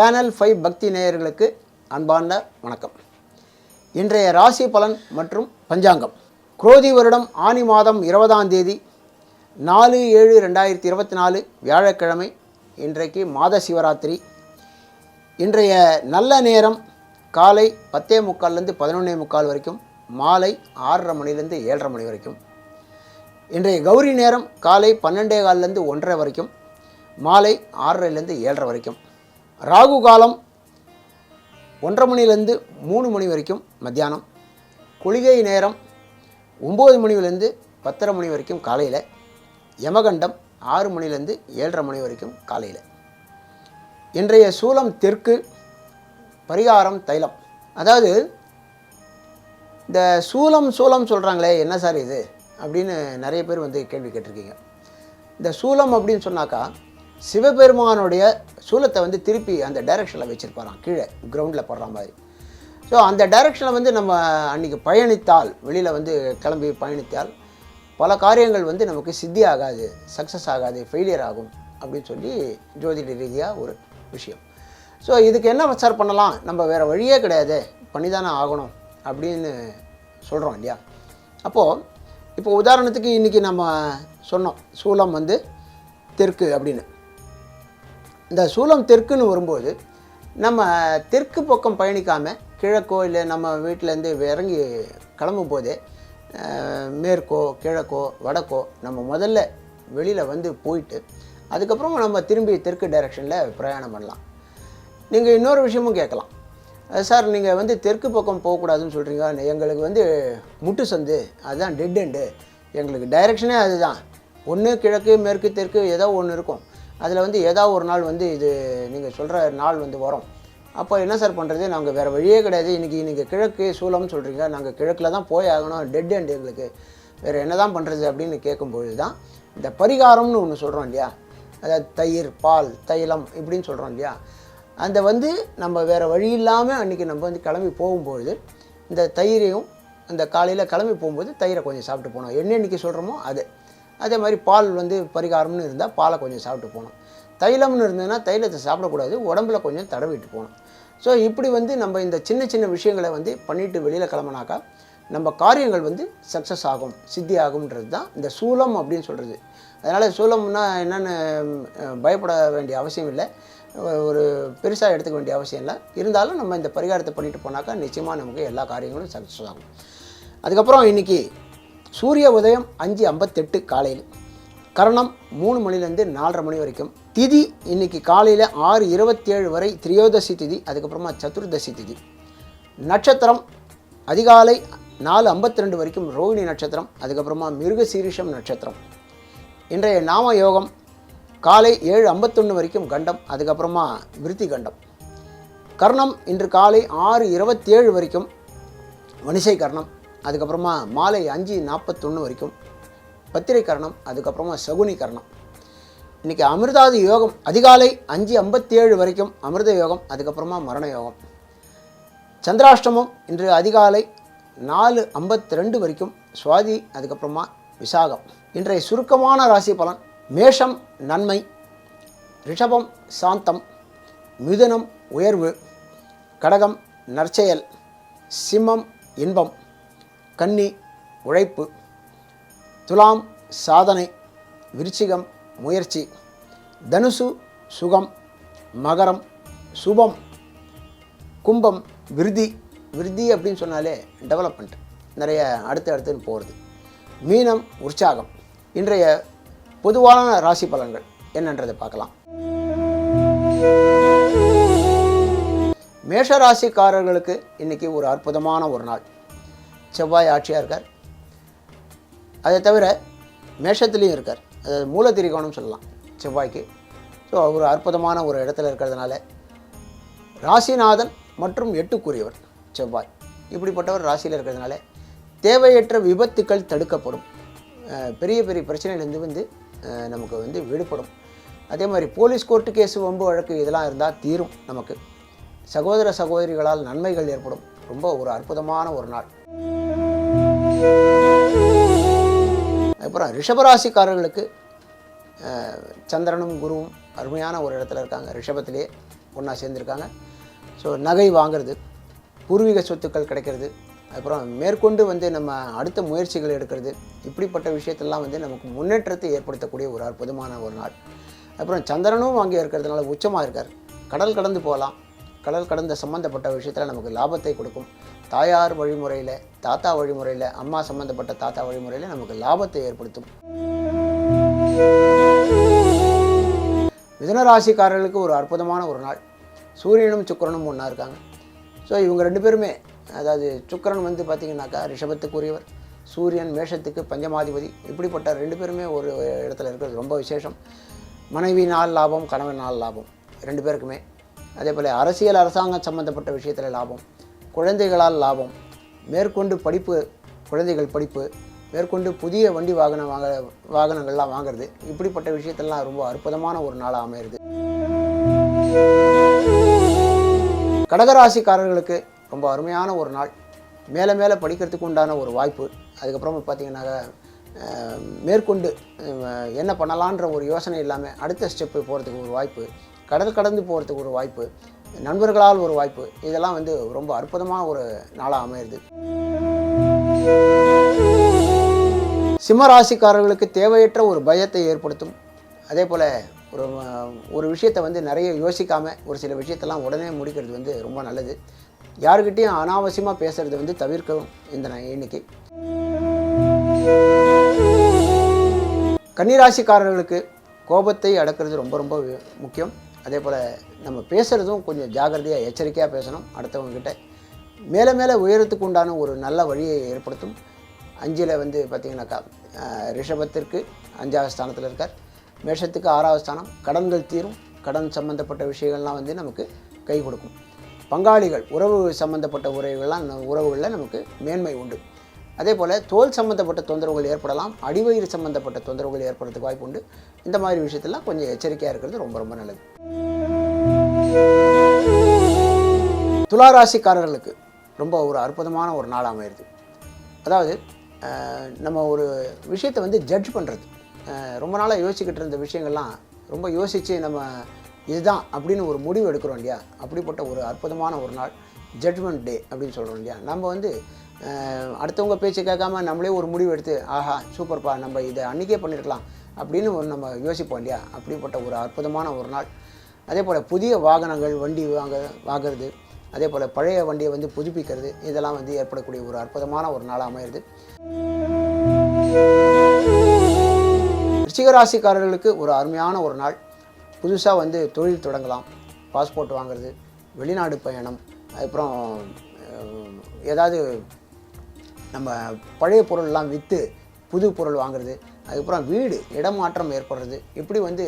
Channel five பக்தி நேயர்களுக்கு அன்பான வணக்கம். இன்றைய ராசி பலன் மற்றும் பஞ்சாங்கம். குரோதி வருடம் ஆனி மாதம் இருபதாம் தேதி நாலு ஏழு ரெண்டாயிரத்தி இருபத்தி நாலு வியாழக்கிழமை இன்றைக்கு மாத சிவராத்திரி. இன்றைய நல்ல நேரம் காலை பத்தே முக்கால்லேருந்து பதினொன்னே முக்கால் வரைக்கும் மாலை ஆறரை மணிலேருந்து ஏழரை மணி வரைக்கும். இன்றைய கௌரி நேரம் காலை பன்னெண்டே கால்லேருந்து ஒன்றரை வரைக்கும் மாலை ஆறரைலேருந்து ஏழரை வரைக்கும். ராகு காலம் ஒன்றரை மணிலேருந்து மூணு மணி வரைக்கும் மத்தியானம் குளிகை நேரம் ஒம்பது மணிலேருந்து பத்தரை மணி வரைக்கும் காலையில் யமகண்டம் ஆறு மணிலேருந்து ஏழரை மணி வரைக்கும் காலையில். இன்றைய சூலம் தெற்கு பரிகாரம் தைலம். அதாவது இந்த சூலம் சூலம் சொல்கிறாங்களே என்ன சார் இது? அப்படின்னு நிறைய பேர் வந்து கேள்வி கேட்டிருக்கீங்க. இந்த சூலம் அப்படின்னு சொன்னாக்கா சிவபெருமானுடைய சூலத்தை வந்து திருப்பி அந்த டைரக்ஷனில் வச்சுருப்பாராம். கீழே கிரவுண்டில் போடுற மாதிரி. ஸோ அந்த டைரெக்ஷனில் வந்து நம்ம அன்றைக்கி பயணித்தால் வெளியில் வந்து கிளம்பி பயணித்தால் பல காரியங்கள் வந்து நமக்கு சித்தி ஆகாது சக்ஸஸ் ஆகாது ஃபெயிலியர் ஆகும் அப்படின்னு சொல்லி ஜோதிட ரீதியாக ஒரு விஷயம். ஸோ இதுக்கு என்ன சார் பண்ணலாம்? நம்ம வேறு வழியே கிடையாது. பண்ணி தானே ஆகணும் அப்படின்னு சொல்கிறோம் இல்லையா? அப்போது இப்போ உதாரணத்துக்கு இன்றைக்கி நம்ம சொன்னோம் சூலம் வந்து தெற்கு அப்படின்னு. இந்த சூலம் தெற்குன்னு வரும்போது நம்ம தெற்கு பக்கம் பயணிக்காமல் கிழக்கோ இல்லை நம்ம வீட்டிலேருந்து இறங்கி கிளம்பும் போதே மேற்கோ கிழக்கோ வடக்கோ நம்ம முதல்ல வெளியில் வந்து போயிட்டு அதுக்கப்புறம் நம்ம திரும்பி தெற்கு டைரெக்ஷனில் பிரயாணம் பண்ணலாம். நீங்கள் இன்னொரு விஷயமும் கேட்கலாம். சார் நீங்கள் வந்து தெற்கு பக்கம் போகக்கூடாதுன்னு சொல்கிறீங்க எங்களுக்கு வந்து முட்டு சந்து அதுதான் டெட் எண்டு எங்களுக்கு டைரெக்ஷனே அதுதான். ஒன்று கிழக்கு மேற்கு தெற்கு ஏதோ ஒன்று இருக்கும். அதில் வந்து ஏதாவது ஒரு நாள் வந்து இது நீங்கள் சொல்கிற நாள் வந்து வரும். அப்போ என்ன சார் பண்ணுறது நாங்கள் வேறு வழியே கிடையாது. இன்றைக்கி நீங்கள் கிழக்கு சூலம்னு சொல்கிறீங்க நாங்கள் கிழக்கில் தான் போய் ஆகணும். டெட் அண்ட் எங்களுக்கு. வேறு என்ன தான் பண்ணுறது அப்படின்னு கேட்கும்பொழுது தான் இந்த பரிகாரம்னு ஒன்று சொல்கிறோம் இல்லையா? அதாவது தயிர் பால் தைலம் இப்படின்னு சொல்கிறோம் இல்லையா? அந்த வந்து நம்ம வேறு வழி இல்லாமல் அன்றைக்கி நம்ம வந்து கிளம்பி போகும்பொழுது இந்த தயிரையும் அந்த காலையில் கிளம்பி போகும்போது தயிரை கொஞ்சம் சாப்பிட்டு போனோம். என்ன இன்றைக்கி சொல்கிறோமோ அது. அதே மாதிரி பால் வந்து பரிகாரம்னு இருந்தால் பாலை கொஞ்சம் சாப்பிட்டு போகணும். தைலம்னு இருந்ததுன்னா தைலத்தை சாப்பிடக்கூடாது உடம்புல கொஞ்சம் தடவிட்டு போகணும். ஸோ இப்படி வந்து நம்ம இந்த சின்ன சின்ன விஷயங்களை வந்து பண்ணிவிட்டு வெளியில் கிளம்புனாக்கா நம்ம காரியங்கள் வந்து சக்ஸஸ் ஆகும் சித்தி ஆகும்ன்றது தான் இந்த சூலம் அப்படின்னு சொல்கிறது அதனால் சூலம்னா என்னென்னு பயப்பட வேண்டிய அவசியம் இல்லை. ஒரு பெருசாக எடுத்துக்க வேண்டிய அவசியம் இல்லை. இருந்தாலும் நம்ம இந்த பரிகாரத்தை பண்ணிட்டு போனாக்கா நிச்சயமாக நமக்கு எல்லா காரியங்களும் சக்ஸஸ் ஆகும். அதுக்கப்புறம் இன்றைக்கி சூரிய உதயம் அஞ்சு ஐம்பத்தெட்டு காலையில். கரணம் மூணு மணிலேருந்து நாலரை மணி வரைக்கும். திதி இன்னைக்கு காலையில் ஆறு இருபத்தேழு வரை திரியோதசி திதி அதுக்கப்புறமா சதுர்தசி திதி. நட்சத்திரம் அதிகாலை நாலு ஐம்பத்தி ரெண்டு வரைக்கும் ரோகிணி நட்சத்திரம் அதுக்கப்புறமா மிருகசீரிஷம் நட்சத்திரம். இன்றைய நாம யோகம் காலை ஏழு ஐம்பத்தொன்று வரைக்கும் கண்டம் அதுக்கப்புறமா விருத்தி கண்டம் கர்ணம் இன்று காலை ஆறு இருபத்தேழு வரைக்கும் வனிசை கர்ணம். அதுக்கப்புறமா மாலை அஞ்சு நாற்பத்தொன்று வரைக்கும். பத்திரை கரணம் அதுக்கப்புறமா சகுனி கரணம் இன்றைக்கி அமிர்தாதி யோகம் அதிகாலை அஞ்சு ஐம்பத்தேழு வரைக்கும் அமிர்த யோகம் அதுக்கப்புறமா மரண யோகம். சந்திராஷ்டமம் இன்று அதிகாலை நாலு ஐம்பத்தி ரெண்டு வரைக்கும் சுவாதி அதுக்கப்புறமா விசாகம். இன்றைய சுருக்கமான ராசி பலன் மேஷம் நன்மை ரிஷபம் சாந்தம் மிதுனம் உயர்வு கடகம் நற்செயல் சிம்மம் இன்பம். கன்னி உழைப்பு துலாம் சாதனை விருச்சிகம் முயற்சி தனுசு சுகம் மகரம் சுபம் கும்பம் விருதி விருதி அப்படின்னு சொன்னாலே டெவலப்மெண்ட் நிறைய அடுத்து அடுத்துன்னு போகிறது மீனம் உற்சாகம். இன்றைய பொதுவான ராசி பலன்கள் என்னன்றதை பார்க்கலாம். மேஷ ராசிக்காரர்களுக்கு இன்றைக்கி ஒரு அற்புதமான ஒரு நாள். செவ்வாய் ஆட்சியாக இருக்கார். அதை தவிர மேஷத்துலேயும் இருக்கார். அதாவது மூலத்திரிகோணம் சொல்லலாம் செவ்வாய்க்கு. ஸோ ஒரு அற்புதமான ஒரு இடத்துல இருக்கிறதுனால ராசிநாதன் மற்றும் எட்டுக்குரியவர் செவ்வாய். இப்படிப்பட்டவர் ராசியில் இருக்கிறதுனால தேவையற்ற விபத்துக்கள் தடுக்கப்படும். பெரிய பெரிய பிரச்சனையிலேருந்து வந்து நமக்கு வந்து விடுபடும். அதே மாதிரி போலீஸ் கோர்ட்டு கேஸு வம்பு வழக்கு இதெல்லாம் இருந்தால் தீரும் நமக்கு. சகோதர சகோதரிகளால் நன்மைகள் ஏற்படும். ரொம்ப ஒரு அற்புதமான ஒரு நாள். அப்புறம் ரிஷபராசிக்காரர்களுக்கு சந்திரனும் குருவும் அருமையான ஒரு இடத்துல இருக்காங்க. ரிஷபத்திலே ஒன்றா சேர்ந்துருக்காங்க. ஸோ நகை வாங்குறது பூர்வீக சொத்துக்கள் கிடைக்கிறது அப்புறம் மேற்கொண்டு வந்து நம்ம அடுத்த முயற்சிகள் எடுக்கிறது இப்படிப்பட்ட விஷயத்தெல்லாம் வந்து நமக்கு முன்னேற்றத்தை ஏற்படுத்தக்கூடிய ஒரு அற்புதமான ஒரு நாள். அப்புறம் சந்திரனும் அங்கே இருக்கிறதுனால உச்சமாக இருக்கார். கடல் கடந்து போகலாம். கடல் கடந்த சம்மந்தப்பட்ட விஷயத்தில் நமக்கு லாபத்தை கொடுக்கும். தாயார் வழிமுறையில் தாத்தா வழிமுறையில் அம்மா சம்மந்தப்பட்ட தாத்தா வழிமுறையில் நமக்கு லாபத்தை ஏற்படுத்தும். மிதனராசிக்காரர்களுக்கு ஒரு அற்புதமான ஒரு நாள். சூரியனும் சுக்கரனும் ஒன்றா இருக்காங்க. ஸோ இவங்க ரெண்டு பேருமே அதாவது சுக்கிரன் வந்து பார்த்திங்கனாக்கா ரிஷபத்துக்குரியவர். சூரியன் மேஷத்துக்கு பஞ்சமாதிபதி. இப்படிப்பட்ட ரெண்டு பேருமே ஒரு இடத்துல இருக்கிறது ரொம்ப விசேஷம். மனைவி நாள் லாபம் கணவன் நாள் லாபம். ரெண்டு பேருக்குமே. அதே போல் அரசியல் அரசாங்கம் சம்மந்தப்பட்ட விஷயத்தில் லாபம். குழந்தைகளால் லாபம். மேற்கொண்டு படிப்பு குழந்தைகள் படிப்பு மேற்கொண்டு புதிய வண்டி வாகனம் வாங்க வாகனங்கள்லாம் வாங்குறது இப்படிப்பட்ட விஷயத்தெல்லாம் ரொம்ப அற்புதமான ஒரு நாளாக அமையிறது. கடகராசிக்காரர்களுக்கு ரொம்ப அருமையான ஒரு நாள். மேலே மேலே படிக்கிறதுக்கு உண்டான ஒரு வாய்ப்பு. அதுக்கப்புறம் பார்த்தீங்கன்னாக்கா மேற்கொண்டு என்ன பண்ணலான்ற ஒரு யோசனை இல்லாமல் அடுத்த ஸ்டெப்பு போகிறதுக்கு ஒரு வாய்ப்பு. கடல் கடந்து போகிறதுக்கு ஒரு வாய்ப்பு. நண்பர்களால் ஒரு வாய்ப்பு. இதெல்லாம் வந்து ரொம்ப அற்புதமான ஒரு நாளாக அமையிறது. சிம்ம ராசிக்காரர்களுக்கு தேவையற்ற ஒரு பயத்தை ஏற்படுத்தும். அதே போல் ஒரு ஒரு விஷயத்தை வந்து நிறைய யோசிக்காமல் ஒரு சில விஷயத்தெல்லாம் உடனே முடிக்கிறது வந்து ரொம்ப நல்லது. யாருக்கிட்டேயும் அனாவசியமாக பேசுகிறது வந்து தவிர்க்கவும் இந்த ந- கன்னிராசிக்காரர்களுக்கு கோபத்தை அடக்கிறது ரொம்ப ரொம்ப முக்கியம். அதே போல் நம்ம பேசுகிறதும் கொஞ்சம் ஜாகிரதையாக எச்சரிக்கையாக பேசணும் அடுத்தவங்கக்கிட்ட மேலே மேலே உயரத்துக்கு உண்டான ஒரு நல்ல வழியை ஏற்படுத்தும். அஞ்சில் வந்து பார்த்திங்கனாக்கா ரிஷபத்திற்கு அஞ்சாவது ஸ்தானத்தில் இருக்கார். மேஷத்துக்கு ஆறாவது ஸ்தானம். கடன்கள் தீரும். கடன் சம்மந்தப்பட்ட விஷயங்கள்லாம் வந்து நமக்கு கை கொடுக்கும். பங்காளிகள் உறவு சம்மந்தப்பட்ட உறவுகள்லாம் உறவுகளில் நமக்கு மேன்மை உண்டு. அதே போல் தோல் சம்மந்தப்பட்ட தொந்தரவுகள் ஏற்படலாம் அடிவயிறு சம்மந்தப்பட்ட தொந்தரவுகள் ஏற்படுறதுக்கு வாய்ப்பு உண்டு. இந்த மாதிரி விஷயத்தெல்லாம் கொஞ்சம் எச்சரிக்கையாக இருக்கிறது ரொம்ப ரொம்ப நல்லது. துளாராசிக்காரர்களுக்கு ரொம்ப ஒரு அற்புதமான ஒரு நாள் அமையிறது. அதாவது நம்ம ஒரு விஷயத்தை வந்து ஜட்ஜ் பண்ணுறது ரொம்ப நாளாக யோசிச்சுக்கிட்டு இருந்த விஷயங்கள்லாம் ரொம்ப யோசித்து நம்ம இதுதான் அப்படின்னு ஒரு முடிவு எடுக்கிறோம் இல்லையா? அப்படிப்பட்ட ஒரு அற்புதமான ஒரு நாள். ஜட்மெண்ட் டே அப்படின்னு சொல்கிறோம் இல்லையா? நம்ம வந்து அடுத்தவங்க பேச்சு கேட்காம நம்மளே ஒரு முடிவு எடுத்து ஆஹா சூப்பர்ப்பா நம்ம இதை அன்றைக்கே பண்ணியிருக்கலாம் அப்படின்னு ஒரு நம்ம யோசிப்போம் இல்லையா? அப்படிப்பட்ட ஒரு அற்புதமான ஒரு நாள். அதே போல் புதிய வாகனங்கள் வண்டி வாங்க வாங்குறது அதே போல் பழைய வண்டியை வந்து புதுப்பிக்கிறது இதெல்லாம் வந்து ஏற்படக்கூடிய ஒரு அற்புதமான ஒரு நாளாக அமையிறது. ரிஷிகராசிக்காரர்களுக்கு ஒரு அருமையான ஒரு நாள். புதுசாக வந்து தொழில் தொடங்கலாம். பாஸ்போர்ட் வாங்குறது வெளிநாடு பயணம் அதுக்கப்புறம் ஏதாவது நம்ம பழைய பொருள்லாம் விற்று புது பொருள் வாங்குறது அதுக்கப்புறம் வீடு இடமாற்றம் ஏற்படுறது இப்படி வந்து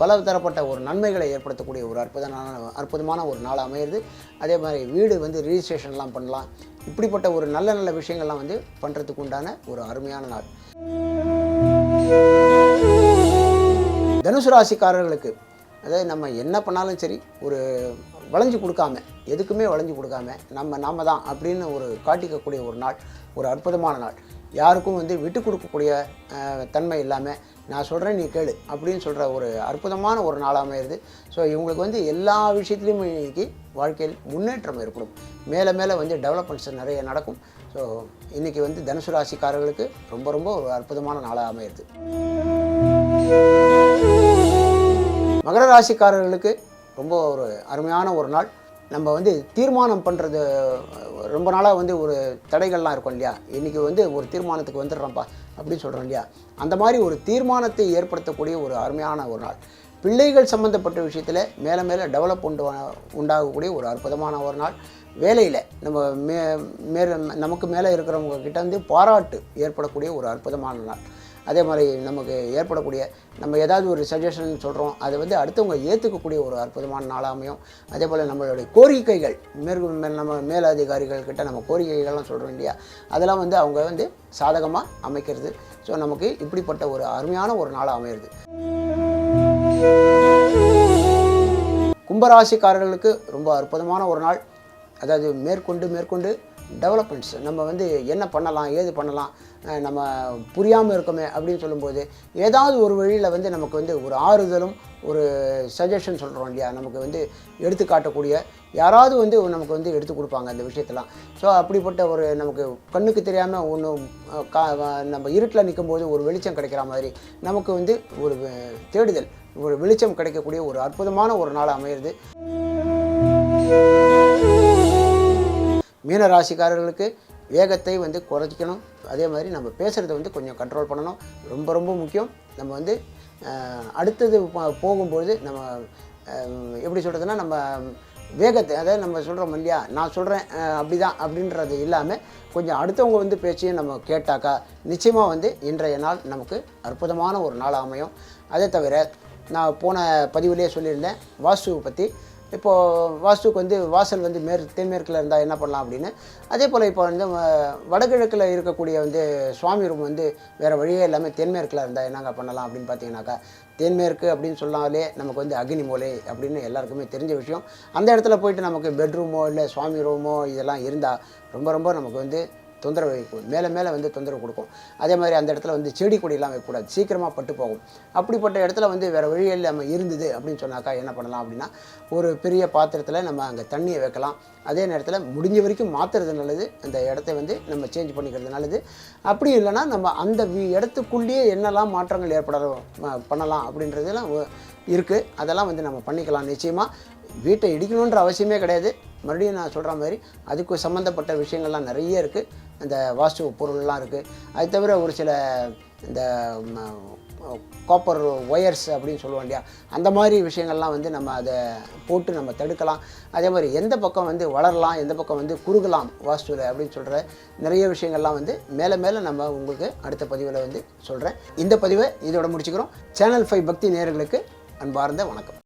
பல தரப்பட்ட ஒரு நன்மைகளை ஏற்படுத்தக்கூடிய ஒரு அற்புதமான அற்புதமான ஒரு நாள் அமையிறது. அதே மாதிரி வீடு வந்து ரிஜிஸ்ட்ரேஷன்லாம் பண்ணலாம். இப்படிப்பட்ட ஒரு நல்ல நல்ல விஷயங்கள்லாம் வந்து பண்ணுறதுக்கு உண்டான ஒரு அருமையான நாள். தனுசு ராசிக்காரர்களுக்கு அதாவது நம்ம என்ன பண்ணாலும் சரி ஒரு வளைஞ்சு கொடுக்காம எதுக்குமே வளைஞ்சு கொடுக்காம நம்ம நாம தான் அப்படின்னு ஒரு காட்டிக்கக்கூடிய ஒரு நாள் ஒரு அற்புதமான நாள். யாருக்கும் வந்து விட்டு கொடுக்கக்கூடிய தன்மை இல்லாமல் நான் சொல்கிறேன் நீ கேளு அப்படின்னு சொல்கிற ஒரு அற்புதமான ஒரு நாளாக அமையிறது. ஸோ இவங்களுக்கு வந்து எல்லா விஷயத்துலையும் இன்றைக்கி வாழ்க்கையில் முன்னேற்றம் ஏற்படும். மேலே மேலே வந்து டெவலப்மெண்ட்ஸ் நிறைய நடக்கும். ஸோ இன்றைக்கி வந்து தனுசு ராசிக்காரர்களுக்கு ரொம்ப ரொம்ப ஒரு அற்புதமான நாளாக அமையிறது. மகர ராசிக்காரர்களுக்கு ரொம்ப ஒரு அருமையான ஒரு நாள். நம்ம வந்து தீர்மானம் பண்ணுறது ரொம்ப நாளாக வந்து ஒரு தடைகள்லாம் இருக்கும் இல்லையா? இன்றைக்கி வந்து ஒரு தீர்மானத்துக்கு வந்துடுறோம்ப்பா அப்படின்னு சொல்கிறோம் இல்லையா? அந்த மாதிரி ஒரு தீர்மானத்தை ஏற்படுத்தக்கூடிய ஒரு அருமையான ஒரு நாள். பிள்ளைகள் சம்மந்தப்பட்ட விஷயத்தில் மேலே மேலே டெவலப் உண்டு உண்டாகக்கூடிய ஒரு அற்புதமான ஒரு நாள். வேலையில் நம்ம மே மேல நமக்கு மேலே இருக்கிறவங்க கிட்ட வந்து பாராட்டு ஏற்படக்கூடிய ஒரு அற்புதமான நாள். அதே மாதிரி நமக்கு ஏற்படக்கூடிய நம்ம ஏதாவது ஒரு சஜஷன் சொல்கிறோம் அதை வந்து அடுத்தவங்க ஏற்றுக்கக்கூடிய ஒரு அற்புதமான நாளாக அமையும். அதே போல் நம்மளுடைய கோரிக்கைகள் மேற்கு நம்ம மேலதிகாரிகள் கிட்ட நம்ம கோரிக்கைகள்லாம் சொல்கிறோம் இல்லையா? அதெல்லாம் வந்து அவங்க வந்து சாதகமாக அமைக்கிறது. ஸோ நமக்கு இப்படிப்பட்ட ஒரு அருமையான ஒரு நாளாக அமையிறது. கும்பராசிக்காரர்களுக்கு ரொம்ப அற்புதமான ஒரு நாள். அதாவது மேற்கொண்டு மேற்கொண்டு டெவலப்மெண்ட்ஸ் நம்ம வந்து என்ன பண்ணலாம் ஏது பண்ணலாம் நம்ம புரியாமல் இருக்கோமே அப்படின்னு சொல்லும்போது ஏதாவது ஒரு வழியில் வந்து நமக்கு வந்து ஒரு ஆறுதலும் ஒரு சஜஷன் சொல்கிறோம் இல்லையா? நமக்கு வந்து எடுத்து காட்டக்கூடிய யாராவது வந்து நமக்கு வந்து எடுத்து கொடுப்பாங்க அந்த விஷயத்தெல்லாம். ஸோ அப்படிப்பட்ட ஒரு நமக்கு கண்ணுக்கு தெரியாமல் ஒன்று கா நம்ம இருட்டில் நிற்கும்போது ஒரு வெளிச்சம் கிடைக்கிற மாதிரி நமக்கு வந்து ஒரு தேடுதல் ஒரு வெளிச்சம் கிடைக்கக்கூடிய ஒரு அற்புதமான ஒரு நாள் அமையிறது. மீன ராசிக்காரர்களுக்கு வேகத்தை வந்து குறைச்சிக்கணும். அதே மாதிரி நம்ம பேசுகிறத வந்து கொஞ்சம் கண்ட்ரோல் பண்ணணும். ரொம்ப ரொம்ப முக்கியம். நம்ம வந்து அடுத்தது போகும்பொழுது நம்ம எப்படி சொல்கிறதுனா நம்ம வேகத்தை அதாவது நம்ம சொல்கிறோம் இல்லையா நான் சொல்கிறேன் அப்படி தான் அப்படின்றது இல்லாமல் கொஞ்சம் அடுத்தவங்க வந்து பேச்சையும் நம்ம கேட்டாக்கா நிச்சயமாக வந்து இன்றைய நாள் நமக்கு அற்புதமான ஒரு நாள் அமையும். அதே தவிர நான் போன பதிவிலே சொல்லியிருந்தேன் வாசுவை பற்றி இப்போது வாஸ்துக்கு வந்து வாசல் வந்து மேற் தென்மேற்கில் இருந்தால் என்ன பண்ணலாம் அப்படின்னு. அதே போல் இப்போ வந்து வடகிழக்கில் இருக்கக்கூடிய வந்து சுவாமி ரூம் வந்து வேறு வழியே இல்லாமல் தென்மேற்கில் இருந்தால் என்னங்க பண்ணலாம் அப்படின்னு பார்த்தீங்கன்னாக்கா தென்மேற்கு அப்படின்னு சொன்னாலே நமக்கு வந்து அக்னி மூலை அப்படின்னு எல்லாருக்குமே தெரிஞ்ச விஷயம். அந்த இடத்துல போயிட்டு நமக்கு பெட்ரூமோ இல்லை சுவாமி ரூமோ இதெல்லாம் இருந்தால் ரொம்ப ரொம்ப நமக்கு வந்து தொந்தரவு வைக்கும் மேலே மேலே வந்து தொந்தரவு கொடுக்கும். அதே மாதிரி அந்த இடத்துல வந்து செடி கொடியெல்லாம் வைக்கக்கூடாது சீக்கிரமாக பட்டு போகும். அப்படிப்பட்ட இடத்துல வந்து வேறு வழியில் நம்ம இருந்தது அப்படின்னு சொன்னாக்கா என்ன பண்ணலாம் அப்படின்னா ஒரு பெரிய பாத்திரத்தில் நம்ம அங்கே தண்ணியை வைக்கலாம். அதே நேரத்தில் முடிஞ்ச வரைக்கும் மாற்றுறது நல்லது. அந்த இடத்த வந்து நம்ம சேஞ்ச் பண்ணிக்கிறது நல்லது. அப்படி இல்லைன்னா நம்ம அந்த இடத்துக்குள்ளேயே என்னெல்லாம் மாற்றங்கள் ஏற்பட பண்ணலாம் அப்படின்றதெல்லாம் இருக்குது அதெல்லாம் வந்து நம்ம பண்ணிக்கலாம். நிச்சயமாக வீட்டை இடிக்கணுன்ற அவசியமே கிடையாது. மறுபடியும் நான் சொல்கிற மாதிரி அதுக்கு சம்மந்தப்பட்ட விஷயங்கள்லாம் நிறைய இருக்குது அந்த வாஸ்து பொருள்லாம் இருக்குது அது தவிர ஒரு சில இந்த காப்பர் ஒயர்ஸ் அப்படின்னு சொல்லுவோம் இல்லையா? அந்த மாதிரி விஷயங்கள்லாம் வந்து நம்ம அதை போட்டு நம்ம தடுக்கலாம். அதே மாதிரி எந்த பக்கம் வந்து வளரலாம் எந்த பக்கம் வந்து குறுகலாம் வாஸ்துவில் அப்படின்னு சொல்கிற நிறைய விஷயங்கள்லாம் வந்து மேலே மேலே நம்ம உங்களுக்கு அடுத்த பதிவில் வந்து சொல்கிறேன் இந்த பதிவை இதோட முடிச்சுக்கிறோம். சேனல் ஃபைவ் பக்தி நேர்களுக்கு அன்பார்ந்த வணக்கம்.